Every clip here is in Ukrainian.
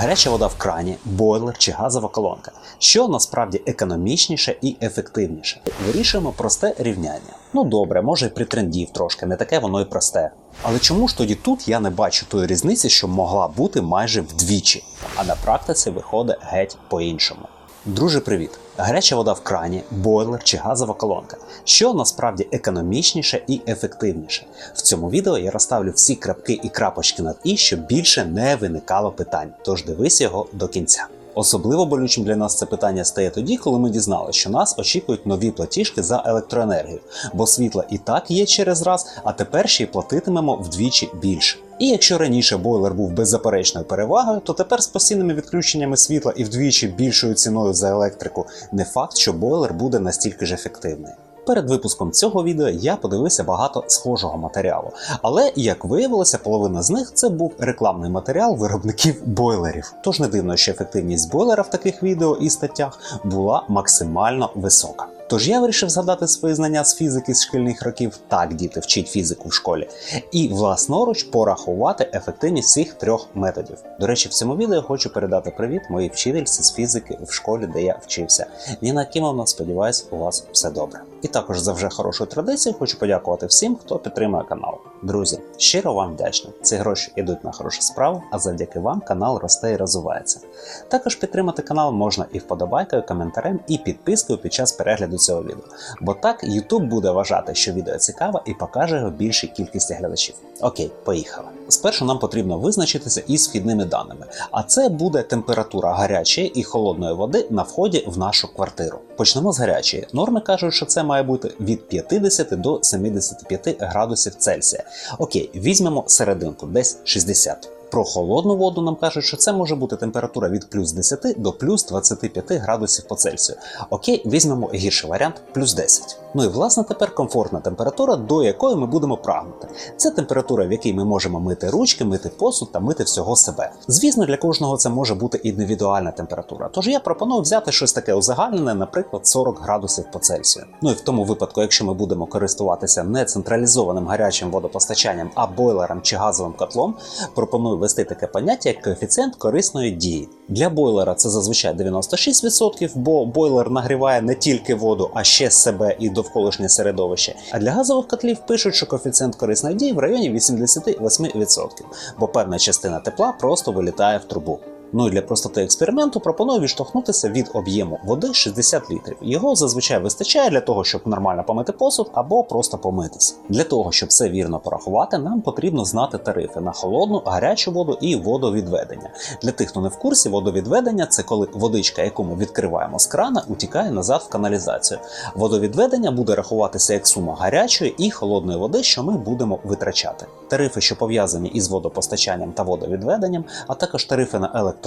Гаряча вода в крані, бойлер чи газова колонка. Що насправді економічніше і ефективніше? Вирішуємо просте рівняння. Ну добре, може і притрендів трошки, не таке воно і просте. Але чому ж тоді тут я не бачу тої різниці, що могла бути майже вдвічі, а на практиці виходить геть по-іншому. Друже, привіт! Гаряча вода в крані, бойлер чи газова колонка. Що насправді економічніше і ефективніше? В цьому відео я розставлю всі крапки і крапочки над і, щоб більше не виникало питань. Тож дивись його до кінця. Особливо болючим для нас це питання стає тоді, коли ми дізналися, що нас очікують нові платіжки за електроенергію, бо світла і так є через раз, а тепер ще й платитимемо вдвічі більше. І якщо раніше бойлер був беззаперечною перевагою, то тепер з постійними відключеннями світла і вдвічі більшою ціною за електрику не факт, що бойлер буде настільки ж ефективний. Перед випуском цього відео я подивився багато схожого матеріалу, але як виявилося, половина з них це був рекламний матеріал виробників бойлерів. Тож не дивно, що ефективність бойлера в таких відео і статтях була максимально висока. Тож я вирішив згадати свої знання з фізики з шкільних років, так діти вчить фізику в школі, і власноруч порахувати ефективність цих трьох методів. До речі, в цьому відео хочу передати привіт моїй вчительці з фізики в школі, де я вчився. Ніна Кімовна, сподіваюсь, у вас все добре. І також за вже хорошою традицією хочу подякувати всім, хто підтримує канал. Друзі, щиро вам вдячний. Ці гроші йдуть на хорошу справу, а завдяки вам канал росте і розвивається. Також підтримати канал можна і вподобайкою, коментарем, і підпискою під час перегляду цього відео. Бо так YouTube буде вважати, що відео цікаве і покаже його більшій кількості глядачів. Окей, поїхали. Спершу нам потрібно визначитися із вхідними даними, а це буде температура гарячої і холодної води на вході в нашу квартиру. Почнемо з гарячої. Норми кажуть, що це має бути від 50 до 75 градусів Цельсія. Окей, візьмемо серединку, десь 60. Про холодну воду нам кажуть, що це може бути температура від плюс 10 до плюс 25 градусів по Цельсію. Окей, візьмемо гірший варіант плюс 10. Ну і власне тепер комфортна температура, до якої ми будемо прагнути. Це температура, в якій ми можемо мити ручки, мити посуд та мити всього себе. Звісно, для кожного це може бути індивідуальна температура. Тож я пропоную взяти щось таке узагальнене, наприклад, 40 градусів по Цельсію. Ну і в тому випадку, якщо ми будемо користуватися не централізованим гарячим водопостачанням, а бойлером чи газовим котлом, пропоную ввести таке поняття як коефіцієнт корисної дії. Для бойлера це зазвичай 96%, бо бойлер нагріває не тільки воду, а ще себе і довколишнє середовище. А для газових котлів пишуть, що коефіцієнт корисної дії в районі 88%, бо певна частина тепла просто вилітає в трубу. Ну і для простоти експерименту пропоную відштовхнутися від об'єму води 60 літрів. Його зазвичай вистачає для того, щоб нормально помити посуд або просто помитися. Для того, щоб все вірно порахувати, нам потрібно знати тарифи на холодну, гарячу воду і водовідведення. Для тих, хто не в курсі, водовідведення це коли водичка, яку ми відкриваємо з крана, утікає назад в каналізацію. Водовідведення буде рахуватися як сума гарячої і холодної води, що ми будемо витрачати. Тарифи, що пов'язані із водопостачанням та водовідведенням, а також тарифи на електроенергію,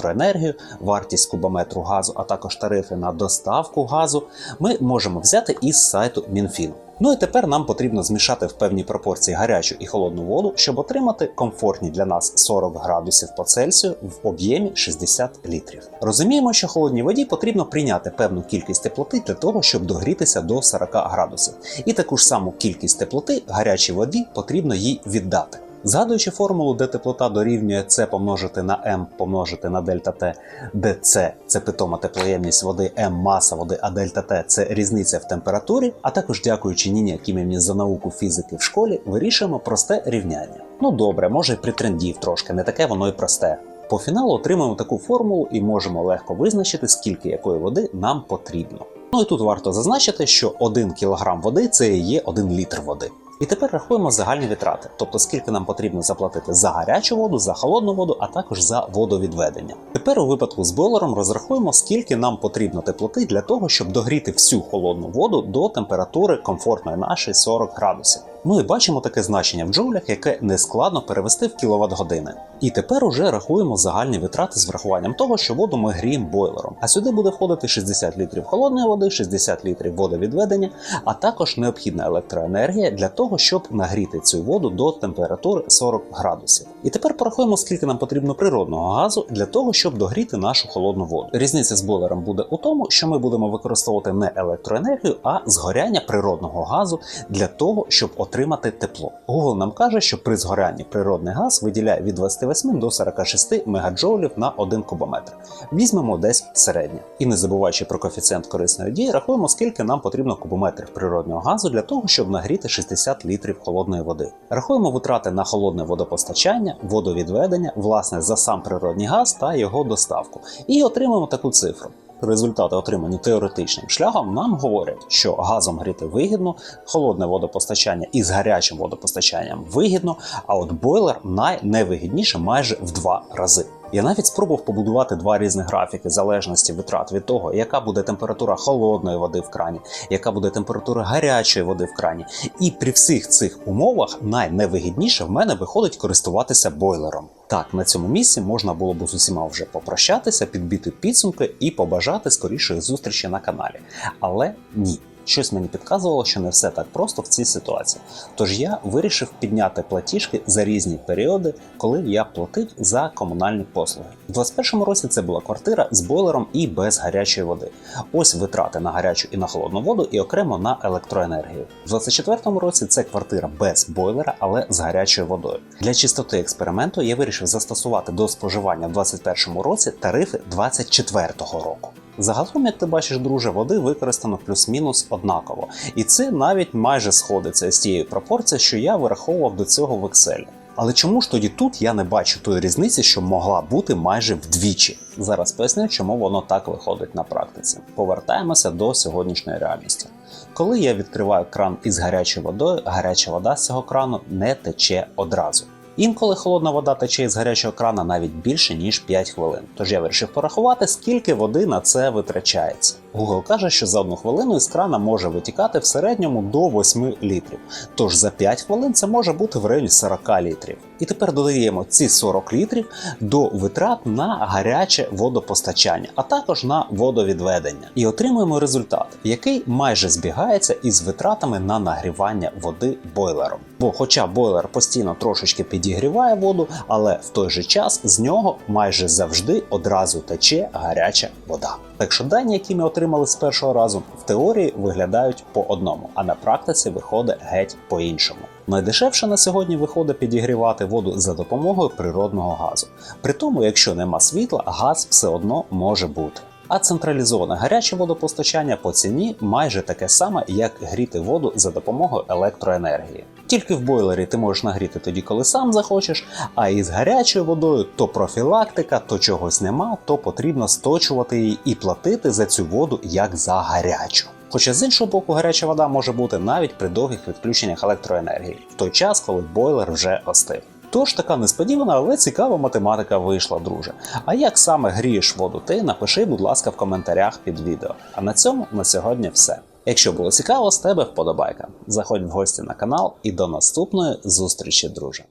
вартість кубометру газу, а також тарифи на доставку газу, ми можемо взяти із сайту Мінфіну. Ну і тепер нам потрібно змішати в певній пропорції гарячу і холодну воду, щоб отримати комфортні для нас 40 градусів по Цельсію в об'ємі 60 літрів. Розуміємо, що холодній воді потрібно прийняти певну кількість теплоти для того, щоб догрітися до 40 градусів. І таку ж саму кількість теплоти гарячій воді потрібно їй віддати. Згадуючи формулу, де теплота дорівнює С помножити на М помножити на дельта Т, де С це питома теплоємність води, М маса води, а дельта Т це різниця в температурі. А також дякуючи Ніні Акімівні за науку фізики в школі, вирішуємо просте рівняння. Ну добре, може й притрендів трошки, не таке воно й просте. По фіналу отримаємо таку формулу і можемо легко визначити, скільки якої води нам потрібно. Ну і тут варто зазначити, що 1 кг води це і є 1 літр води. І тепер рахуємо загальні витрати, тобто скільки нам потрібно заплатити за гарячу воду, за холодну воду, а також за водовідведення. Тепер у випадку з бойлером розрахуємо, скільки нам потрібно теплоти для того, щоб догріти всю холодну воду до температури комфортної нашої 40 градусів. Ну і бачимо таке значення в джоулях, яке не складно перевести в кіловат години. І тепер уже рахуємо загальні витрати з врахуванням того, що воду ми гріємо бойлером. А сюди буде входити 60 літрів холодної води, 60 літрів водовідведення, а також необхідна електроенергія для того, щоб нагріти цю воду до температури 40 градусів. І тепер порахуємо, скільки нам потрібно природного газу для того, щоб догріти нашу холодну воду. Різниця з бойлером буде у тому, що ми будемо використовувати не електроенергію, а згоряння природного газу для того, щоб отримати отримати тепло. Google нам каже, що при згорянні природний газ виділяє від 28 до 46 мегаджоулів на 1 кубометр. Візьмемо десь середнє. І не забуваючи про коефіцієнт корисної дії, рахуємо, скільки нам потрібно кубометрів природнього газу для того, щоб нагріти 60 літрів холодної води. Рахуємо витрати на холодне водопостачання, водовідведення, власне, за сам природний газ та його доставку. І отримаємо таку цифру. Результати, отримані теоретичним шляхом, нам говорять, що газом гріти вигідно, холодне водопостачання із гарячим водопостачанням вигідно, а от бойлер найневигідніше майже в два рази. Я навіть спробував побудувати два різних графіки залежності витрат від того, яка буде температура холодної води в крані, яка буде температура гарячої води в крані. І при всіх цих умовах найневигідніше в мене виходить користуватися бойлером. Так, на цьому місці можна було б з усіма вже попрощатися, підбити підсумки і побажати скорішої зустрічі на каналі. Але ні. Щось мені підказувало, що не все так просто в цій ситуації. Тож я вирішив підняти платіжки за різні періоди, коли я платив за комунальні послуги. У 2021 році це була квартира з бойлером і без гарячої води. Ось витрати на гарячу і на холодну воду, і окремо на електроенергію. У 2024 році це квартира без бойлера, але з гарячою водою. Для чистоти експерименту я вирішив застосувати до споживання в 2021 році тарифи 2024 року. Загалом, як ти бачиш, друже, води використано плюс-мінус однаково, і це навіть майже сходиться з тією пропорцією, що я вираховував до цього в Excel. Але чому ж тоді тут я не бачу тої різниці, що могла бути майже вдвічі? Зараз поясню, чому воно так виходить на практиці. Повертаємося до сьогоднішньої реальності. Коли я відкриваю кран із гарячою водою, гаряча вода з цього крану не тече одразу. Інколи холодна вода тече із гарячого крана навіть більше ніж 5 хвилин. Тож я вирішив порахувати, скільки води на це витрачається. Google каже, що за одну хвилину із крана може витікати в середньому до 8 літрів. Тож за 5 хвилин це може бути в районі 40 літрів. І тепер додаємо ці 40 літрів до витрат на гаряче водопостачання, а також на водовідведення. І отримуємо результат, який майже збігається із витратами на нагрівання води бойлером. Бо, хоча бойлер постійно трошечки підігріває воду, але в той же час з нього майже завжди одразу тече гаряча вода. Так що дані, які ми отримали з першого разу, в теорії виглядають по одному, а на практиці виходить геть по-іншому. Найдешевше на сьогодні виходить підігрівати воду за допомогою природного газу. При тому, якщо нема світла, газ все одно може бути. А централізоване гаряче водопостачання по ціні майже таке саме, як гріти воду за допомогою електроенергії. Тільки в бойлері ти можеш нагріти тоді, коли сам захочеш, а із гарячою водою то профілактика, то чогось нема, то потрібно сточувати її і платити за цю воду як за гарячу. Хоча з іншого боку, гаряча вода може бути навіть при довгих відключеннях електроенергії, в той час, коли бойлер вже остив. Тож така несподівана, але цікава математика вийшла, друже. А як саме грієш воду ти, напиши, будь ласка, в коментарях під відео. А на цьому на сьогодні все. Якщо було цікаво, з тебе вподобайка. Заходь в гості на канал і до наступної зустрічі, друже.